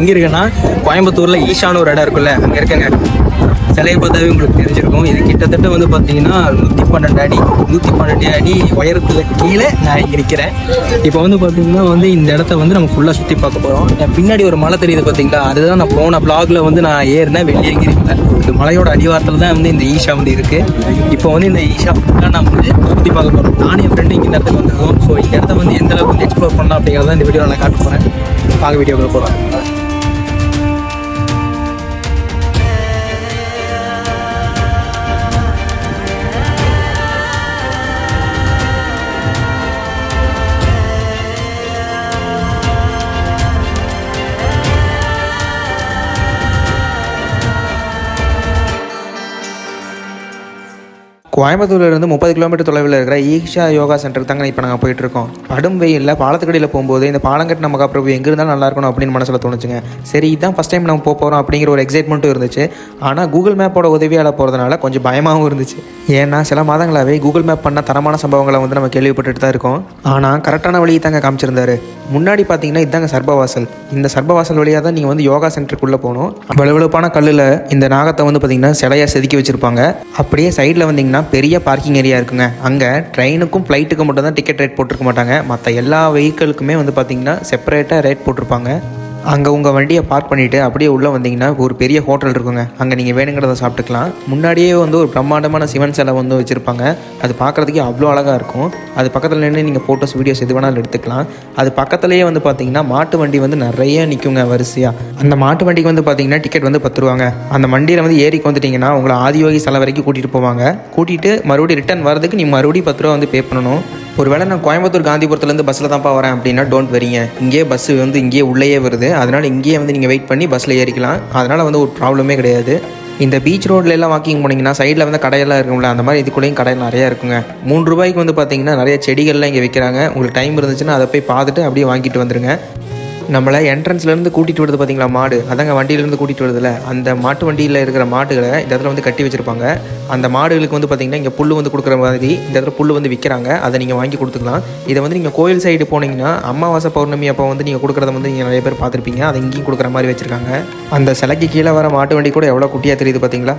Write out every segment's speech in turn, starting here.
எங்க இருக்குன்னா கோயம்புத்தூர்ல ஈஷான்னு ஒரு இடம் இருக்குல்ல அங்க இருக்கங்க. சிலையை பார்த்தாவே உங்களுக்கு தெரிஞ்சிருக்கும். இது கிட்டத்தட்ட வந்து பார்த்தீங்கன்னா நூற்றி பன்னெண்டு அடி நூற்றி பன்னெண்டு அடி உயரத்துல கீழே நான் இங்கே நிற்கிறேன் இப்போ வந்து பார்த்தீங்கன்னா வந்து இந்த இடத்த வந்து நம்ம ஃபுல்லாக சுற்றி பார்க்க போகிறோம் என் பின்னாடி ஒரு மலை தெரியுது பார்த்தீங்களா? அதுதான் நான் போன பிளாக்ல வந்து நான் ஏறினேன் வெள்ளியங்கிரியில் இந்த மலையோட அடிவாரத்தில் தான் வந்து இந்த ஈஷா வந்து இருக்கு. இப்போ வந்து இந்த ஈஷா ஃபுல்லாக நம்ம வந்து சுற்றி பார்க்க போகிறோம் நானும் என் ஃப்ரெண்டு இங்கே இந்த இடத்துக்கு வந்திருக்கோம். ஸோ இந்த இடத்த வந்து எந்த அளவுக்கு வந்து எக்ஸ்ப்ளோர் பண்ணலாம் அப்படிங்கிறத இந்த வீடியோவில் நான் காட்ட போகிறேன் பார்க்க வீடியோக்குள்ள போகிறோம் கோயம்புத்தூர்லேருந்து முப்பது கிலோமீட்டர் தொலைவில் இருக்கிற ஈஷா யோகா சென்டருக்கு தாங்க இப்போ நாங்கள் போயிட்டுருக்கோம். படும் வெயிலில் பாலத்துக்கடியில் போகும்போது இந்த பாலங்கட்டு நம்ம பிரபு எங்கே இருந்தாலும் நல்லா இருக்கணும் அப்படின்னு மனசில் தோணுச்சுங்க. சரி இதான் ஃபஸ்ட் டைம் நம்ம போக போகிறோம் அப்படிங்கிற ஒரு எக்ஸைட்மெண்ட்டும் இருந்துச்சு. ஆனால் கூகுள் மேப்போட உதவியால் போகிறதுனால கொஞ்சம் பயமாகவும் இருந்துச்சு. ஏன்னா சில மாதங்களாகவே கூகுள் மேப் பண்ண தரமான சம்பவங்களை வந்து நம்ம கேள்விப்பட்டுட்டு தான் இருக்கோம். ஆனால் கரெக்டான வழியை தாங்க காமிச்சிருந்தாரு. முன்னாடி பார்த்தீங்கன்னா இதாங்க சர்பவாசல். இந்த சர்பவாசல் வழியாக தான் நீங்கள் வந்து யோகா சென்டருக்குள்ளே போகணும். வலுவழுப்பான கல்லில் இந்த நாகத்தை வந்து பார்த்தீங்கன்னா சிலையாக செதுக்கி வச்சுருப்பாங்க. அப்படியே சைடில் வந்தீங்கன்னா பெரிய பார்க்கிங் ஏரியா இருக்குங்க. அங்கே ட்ரெயினுக்கும் ஃப்ளைட்டுக்கும் மட்டும் தான் டிக்கெட் ரேட் போட்டிருக்க மாட்டாங்க. மற்ற எல்லா வெஹிக்கிளுக்குமே வந்து பார்த்திங்கன்னா செப்பரேட்டாக ரேட் போட்டிருப்பாங்க. அங்கே உங்கள் வண்டியை பார்க் பண்ணிவிட்டு அப்படியே உள்ளே வந்தீங்கன்னா ஒரு பெரிய ஹோட்டல் இருக்குங்க. அங்கே நீங்கள் வேணுங்கிறத சாப்பிட்டுக்கலாம். முன்னாடியே வந்து ஒரு பிரம்மாண்டமான சிவன் சிலை வந்து வச்சுருப்பாங்க. அது பார்க்குறதுக்கே அவ்வளோ அழகாக இருக்கும். அது பக்கத்தில் நின்று நீங்கள் ஃபோட்டோஸ் வீடியோஸ் எது வேணாலும் எடுத்துக்கலாம். அது பக்கத்துலேயே வந்து பார்த்தீங்கன்னா மாட்டு வண்டி வந்து நிறைய நிற்குங்க வரிசையாக அந்த மாட்டு வண்டிக்கு வந்து பார்த்தீங்கன்னா டிக்கெட் வந்து பத்து ரூபாங்க அந்த வண்டியில் வந்து ஏறிக்கு வந்துட்டிங்கன்னா உங்களை ஆதியோகி சிலை வரைக்கும் கூட்டிகிட்டு போவாங்க. கூட்டிகிட்டு மறுபடியும் ரிட்டர்ன் வரதுக்கு நீ மறுபடியும் பத்து ரூபா வந்து பே பண்ணணும். ஒருவேளை நான் கோயம்புத்தூர் காந்திபுரத்துலேருந்து பஸ்ஸில் தான்ப்பா வரேன் அப்படின்னா டோன்ட் வரீங்க இங்கேயே பஸ் வந்து இங்கேயே உள்ளேயே வருது. அதனால் இங்கேயே வந்து நீங்கள் வெயிட் பண்ணி பஸ்ஸில் ஏறிக்கலாம். அதனால் வந்து ஒரு ப்ராப்ளமே கிடையாது. இந்த பீச் ரோட்ல எல்லாம் வாக்கிங் போனீங்கன்னா சைடில் வந்து கடையெல்லாம் இருக்கும்ல அந்த மாதிரி இதுக்குள்ளேயும் கடையில் நிறையா இருக்குங்க. மூணு ரூபாய்க்கு வந்து பார்த்தீங்கன்னா நிறைய செடிகள்லாம் இங்கே விற்கிறாங்க உங்களுக்கு டைம் இருந்துச்சுன்னா அதை போய் பார்த்துட்டு அப்படியே வாங்கிட்டு வந்துருங்க. நம்மளை என்ட்ரன்ஸ்லேருந்து கூட்டிகிட்டு வருது பார்த்தீங்களா மாடு? அதாங்க வண்டியிலேருந்து கூட்டிகிட்டு வருதுல. அந்த மாட்டு வண்டியில் இருக்கிற மாடுகளை இந்த இடத்துல வந்து கட்டி வச்சுருப்பாங்க. அந்த மாடுகளுக்கு வந்து பார்த்தீங்கன்னா இங்கே புல் வந்து கொடுக்குற மாதிரி இந்த இடத்துல புல் வந்து விற்கிறாங்க அதை நீங்கள் வாங்கி கொடுத்துக்கலாம். இதை வந்து நீங்கள் கோயில் சைடு போனீங்கன்னா அமாவாசை பௌர்ணமி அப்போ வந்து நீங்கள் கொடுக்குறத வந்து நீங்கள் நிறைய பேர் பார்த்துருப்பீங்க. அதை இங்கேயும் கொடுக்குற மாதிரி வச்சுருக்காங்க. அந்த சிலைக்கு கீழே வர மாட்டு வண்டி கூட எவ்வளோ குட்டியாக தெரியுது பார்த்தீங்களா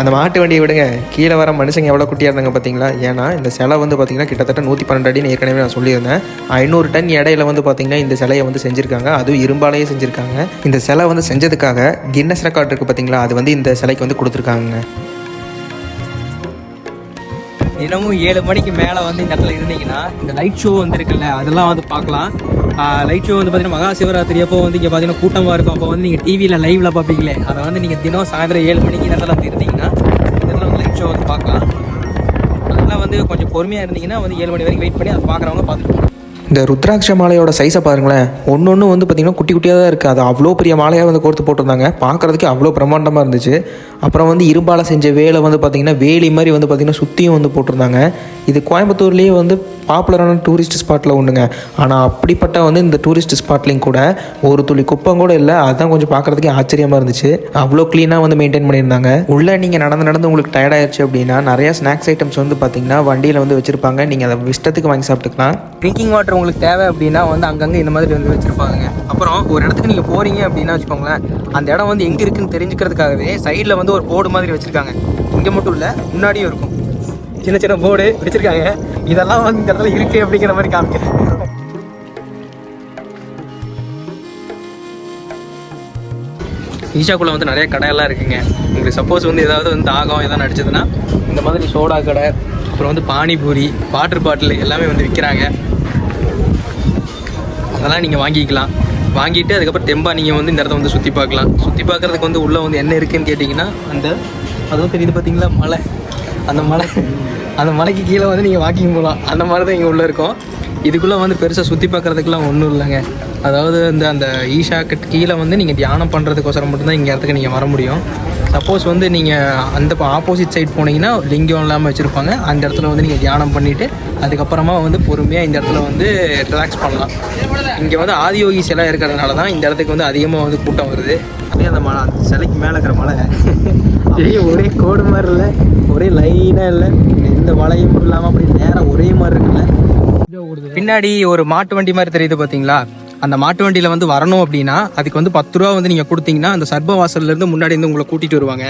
அந்த மாட்டு வண்டியை விடுங்க. கீழே வர மனுஷங்க எவ்வளோ குட்டியாக இருந்தாங்க பார்த்தீங்களா ஏன்னா இந்த சிலை வந்து பார்த்தீங்கன்னா கிட்டத்தட்ட நூற்றி பன்னெண்டு அடின்னு ஏற்கனவே நான் சொல்லியிருந்தேன். ஐநூறு டன் இடையில வந்து பார்த்தீங்கன்னா இந்த சிலையை வந்து செஞ்சுருக்காங்க. அதுவும் இரும்பாலேயே செஞ்சுருக்காங்க. இந்த சிலை வந்து செஞ்சதுக்காக கின்னஸ் ரெக்கார்ட் இருக்குது பார்த்தீங்களா அது வந்து இந்த சிலைக்கு வந்து கொடுத்துருக்காங்க. தினமும் ஏழு மணிக்கு மேலே வந்து இந்த இடத்துல இருந்தீங்கன்னா இந்த லைட் ஷோ வந்து இருக்குல்ல அதெல்லாம் வந்து பார்க்கலாம். லைட் ஷோ வந்து பார்த்தீங்கன்னா மகா சிவராத்திரி அப்போ வந்து இங்கே பார்த்தீங்கன்னா கூட்டமாக இருக்கும். அப்போ வந்து நீங்கள் டிவியில் லைவ்ல பார்ப்பீங்களே. அதை வந்து நீங்கள் தினம் சாயந்தரம் ஏழு மணிக்கு இந்த இடத்துல வந்து இருந்தீங்கன்னா இந்த இடத்துல வந்து லைட் ஷோ வந்து பார்க்கலாம். அதெல்லாம் வந்து கொஞ்சம் பொறுமையாக இருந்தீங்கன்னா வந்து ஏழு மணி வரைக்கும் வெயிட் பண்ணி அதை பார்க்குறவங்க பார்த்துட்டு போகலாம். இந்த ருத்ராட்ச மாலையோட சைஸை பாருங்களேன். ஒன்று ஒன்று வந்து பார்த்திங்கன்னா குட்டி குட்டியாக தான் இருக்குது அது அவ்வளோ பெரிய மாலையாக வந்து கோர்த்து போட்டிருந்தாங்க. பார்க்குறதுக்கு அவ்வளோ பிரம்மாண்டமாக இருந்துச்சு. அப்புறம் வந்து இரும்பால் செஞ்ச வேலை வந்து பார்த்திங்கன்னா வேலி மாதிரி வந்து பார்த்திங்கன்னா சுற்றியும் வந்து போட்டிருந்தாங்க. இது கோயம்புத்தூர்லேயே வந்து பாப்புலரான டூரிஸ்ட் ஸ்பாட்டில் ஒன்றுங்க ஆனால் அப்படிப்பட்ட வந்து இந்த டூரிஸ்ட் ஸ்பாட்லேயும் கூட ஒரு துளி குப்பம் கூட இல்லை அதுதான் கொஞ்சம் பார்க்குறதுக்கே ஆச்சரியமாக இருந்துச்சு. அவ்வளோ க்ளீனாக வந்து மெயின்டைன் பண்ணியிருந்தாங்க. உள்ளே நீங்கள் நடந்து நடந்து உங்களுக்கு டயர்ட் ஆயிடுச்சு அப்படின்னா நிறையா ஸ்நாக்ஸ் ஐட்டம்ஸ் வந்து பார்த்திங்கன்னா வண்டியில் வந்து வச்சுருப்பாங்க. நீங்கள் அதை இஷ்டத்துக்கு வாங்கி சாப்பிட்டுக்கலாம். ட்ரிங்கிங் வாட்டர் உங்களுக்கு தேவை அப்படின்னா வந்து அங்கங்கே இந்த மாதிரி வந்து வச்சுருப்பாங்க அப்புறம் ஒரு இடத்துக்கு நீங்கள் போகிறீங்க அப்படின்னா வச்சுக்கோங்களேன் அந்த இடம் வந்து எங்கே இருக்குன்னு தெரிஞ்சுக்கிறதுக்காகவே சைடில் வந்து ஒரு போர்டு மாதிரி வச்சுருக்காங்க. இங்கே மட்டும் இல்லை முன்னாடியும் இருக்கும். சின்ன சின்ன போர்டு வச்சுருக்காங்க. இதெல்லாம் வந்து இந்த இடத்துல இருக்குது அப்படிங்கிற மாதிரி காமிக்கிறேன். ஈஷாக்குள்ளே வந்து நிறைய கடையெல்லாம் இருக்குங்க. உங்களுக்கு சப்போஸ் வந்து ஏதாவது வந்து தாகம் எதாவது நடிச்சதுன்னா இந்த மாதிரி சோடா கடை அப்புறம் வந்து பானிபூரி வாட்டர் பாட்டில் எல்லாமே வந்து விற்கிறாங்க. அதெல்லாம் நீங்கள் வாங்கிக்கலாம். வாங்கிட்டு அதுக்கப்புறம் தெம்பா நீங்கள் வந்து இந்த இடத்த வந்து சுற்றி பார்க்கலாம். சுற்றி பார்க்குறதுக்கு வந்து உள்ளே வந்து என்ன இருக்குன்னு கேட்டிங்கன்னா அந்த அதுவும் தெரியுது பார்த்தீங்களா மலை. அந்த மலை. அந்த மலைக்கு கீழே வந்து நீங்கள் வாக்கிங் போகலாம் அந்த மாதிரி தான் இங்கே உள்ளே இருக்கும். இதுக்குள்ளே வந்து பெருசாக சுற்றி பார்க்குறதுக்குலாம் ஒன்றும் இல்லைங்க. அதாவது இந்த அந்த ஈஷாக்கு கீழே வந்து நீங்கள் தியானம் பண்ணுறதுக்கோசரம் மட்டும்தான் இங்கே இடத்துக்கு நீங்கள் வர முடியும். சப்போஸ் வந்து நீங்கள் அந்த ஆப்போசிட் சைட் போனீங்கன்னா லிங்கம் இல்லாமல் வச்சுருப்பாங்க. அந்த இடத்துல வந்து நீங்கள் தியானம் பண்ணிவிட்டு அதுக்கப்புறமா வந்து பொறுமையாக இந்த இடத்துல வந்து ரிலாக்ஸ் பண்ணலாம். இங்கே வந்து ஆதியோகி சிலை இருக்கிறதுனால தான் இந்த இடத்துக்கு வந்து அதிகமாக வந்து கூட்டம் வருது. அப்படியே அந்த மலை அந்த சிலைக்கு மேலே இருக்கிற மலை. அப்படியே ஒரே கோடு மாதிரி இல்லை. ஒரே லைனாக இல்லை. எந்த வளையும் இல்லாமல் அப்படி நேராக ஒரே மாதிரி இருக்குல்ல. பின்னாடி ஒரு மாட்டு வண்டி மாதிரி தெரியுது பார்த்தீங்களா அந்த மாட்டு வண்டியில் வந்து வரணும் அப்படின்னா அதுக்கு வந்து பத்து ரூபா வந்து நீங்கள் கொடுத்தீங்கன்னா அந்த சர்ப வாசல்லேருந்து முன்னாடி இருந்து உங்களை கூட்டிகிட்டு வருவாங்க.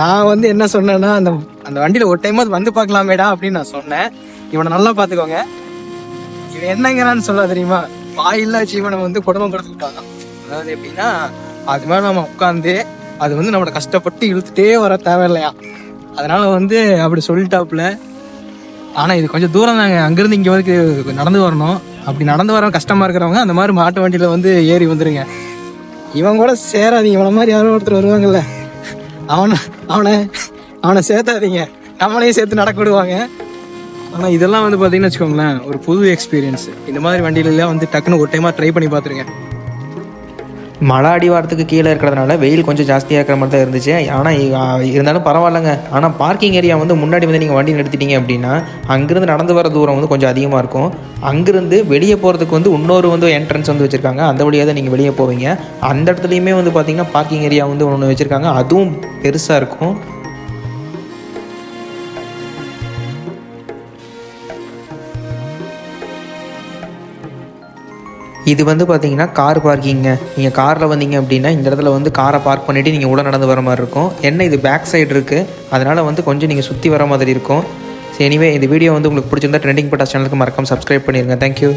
நான் வந்து என்ன சொன்னேன்னா அந்த அந்த வண்டியில் ஒரு டைம் வந்து பார்க்கலாமேடா அப்படின்னு நான் சொன்னேன். இவனை நல்லா பார்த்துக்கோங்க. இவன் என்னங்கிறான்னு சொல்ல தெரியுமா? வாயில்லா ஜீவனை வந்து குடும்பம் கொடுத்துக்கிட்டாங்க அதாவது எப்படின்னா அது மாதிரி நம்ம உட்காந்து அது வந்து நம்மளை கஷ்டப்பட்டு இழுத்துட்டே வர தேவையில்லையா? அதனால வந்து அப்படி சொல்லிட்டாப்புல. ஆனால் இது கொஞ்சம் தூரம் தாங்க. அங்கேருந்து இங்கே வரைக்கும் நடந்து வரணும். அப்படி நடந்து வர கஷ்டமாக இருக்கிறவங்க அந்த மாதிரி மாட்டு வண்டியில் வந்து ஏறி வந்துருங்க. இவன் கூட சேராதீங்க. இவனை மாதிரி யாரோ ஒருத்தர் வருவாங்கல்ல. அவனை அவனை அவனை சேர்த்தாதீங்க. நம்மளையும் சேர்த்து நடக்க விடுவாங்க. ஆனால் இதெல்லாம் வந்து பார்த்தீங்கன்னு வச்சுக்கோங்களேன் ஒரு புது எக்ஸ்பீரியன்ஸ் இந்த மாதிரி வண்டியிலலாம் வந்து டக்குன்னு ஒரு டைமாக ட்ரை பண்ணி பார்த்துருங்க. மழை அடிவாரத்துக்கு கீழே இருக்கிறதுனால வெயில் கொஞ்சம் ஜாஸ்தியாக இருக்கிற மாதிரி தான் இருந்துச்சு. ஆனால் இருந்தாலும் பரவாயில்லைங்க. ஆனால் பார்க்கிங் ஏரியா வந்து முன்னாடி வந்து நீங்கள் வண்டி நிறுத்திட்டீங்க அப்படின்னா அங்கேருந்து நடந்து வர தூரம் வந்து கொஞ்சம் அதிகமாக இருக்கும். அங்கேருந்து வெளியே போகிறதுக்கு வந்து இன்னொரு வந்து என்ட்ரன்ஸ் வந்து வச்சுருக்காங்க. அந்த வழியாக தான் நீங்கள் வெளியே போவீங்க. அந்த இடத்துலையுமே வந்து பார்த்தீங்கன்னா பார்க்கிங் ஏரியா வந்து ஒன்று வச்சுருக்காங்க. அதுவும் பெருசாக இருக்கும். இது வந்து பார்த்தீங்கன்னா கார் பார்க்கிங்க நீங்கள் காரில் வந்தீங்க அப்படின்னா இந்த இடத்துல வந்து காரை பார்க் பண்ணிவிட்டு நீங்கள் உள்ள நடந்து வர மாதிரி இருக்கும். என்ன இது பேக் சைடு இருக்குது அதனால் வந்து கொஞ்சம் நீங்கள் சுற்றி வர மாதிரி இருக்கும். சரி எனிவே இந்த வீடியோ வந்து உங்களுக்கு பிடிச்சிருந்தா ட்ரெண்டிங் பட்டாஸ் சேனலுக்கு மறக்காம சப்ஸ்கிரைப் பண்ணிடுங்க தேங்க்யூ